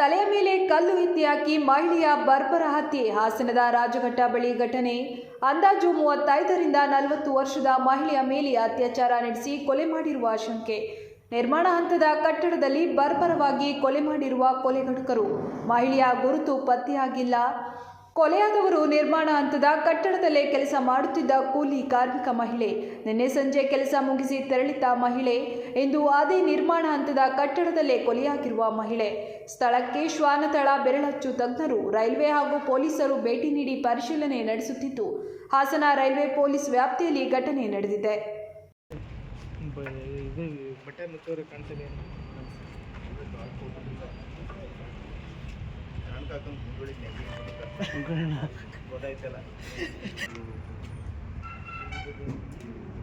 ತಲೆಯ ಮೇಲೆ ಕಲ್ಲು ಎತ್ತಿ ಮಹಿಳೆಯ ಬರ್ಬರ ಹತ್ಯೆ. ಹಾಸನದ ರಾಜಘಟ್ಟ ಬಳಿ ಘಟನೆ. ಅಂದಾಜು ಮೂವತ್ತೈದರಿಂದ ನಲವತ್ತು ವರ್ಷದ ಮಹಿಳೆಯ ಮೇಲೆ ಅತ್ಯಾಚಾರ ನಡೆಸಿ ಕೊಲೆ ಮಾಡಿರುವ ಶಂಕೆ. ನಿರ್ಮಾಣ ಹಂತದ ಕಟ್ಟಡದಲ್ಲಿ ಬರ್ಬರವಾಗಿ ಕೊಲೆ ಮಾಡಿರುವ ಕೊಲೆಗಡುಕರು ಮಹಿಳೆಯ ಗುರುತು ಪತ್ತೆಯಾಗಿಲ್ಲ. ಕೊಲೆಯಾದವರು ನಿರ್ಮಾಣ ಹಂತದ ಕಟ್ಟಡದಲ್ಲೇ ಕೆಲಸ ಮಾಡುತ್ತಿದ್ದ ಕೂಲಿ ಕಾರ್ಮಿಕ ಮಹಿಳೆ. ನಿನ್ನೆ ಸಂಜೆ ಕೆಲಸ ಮುಗಿಸಿ ತೆರಳಿದ್ದ ಮಹಿಳೆ ಇಂದು ಅದೇ ನಿರ್ಮಾಣ ಹಂತದ ಕಟ್ಟಡದಲ್ಲೇ ಕೊಲೆಯಾಗಿರುವ ಮಹಿಳೆ. ಸ್ಥಳಕ್ಕೆ ಶ್ವಾನತಳ, ಬೆರಳಚ್ಚು ತಜ್ಞರು, ರೈಲ್ವೆ ಹಾಗೂ ಪೊಲೀಸರು ಭೇಟಿ ನೀಡಿ ಪರಿಶೀಲನೆ ನಡೆಸುತ್ತಿದ್ದು, ಹಾಸನ ರೈಲ್ವೆ ಪೊಲೀಸ್ ವ್ಯಾಪ್ತಿಯಲ್ಲಿ ಘಟನೆ ನಡೆದಿದೆ. Thank you.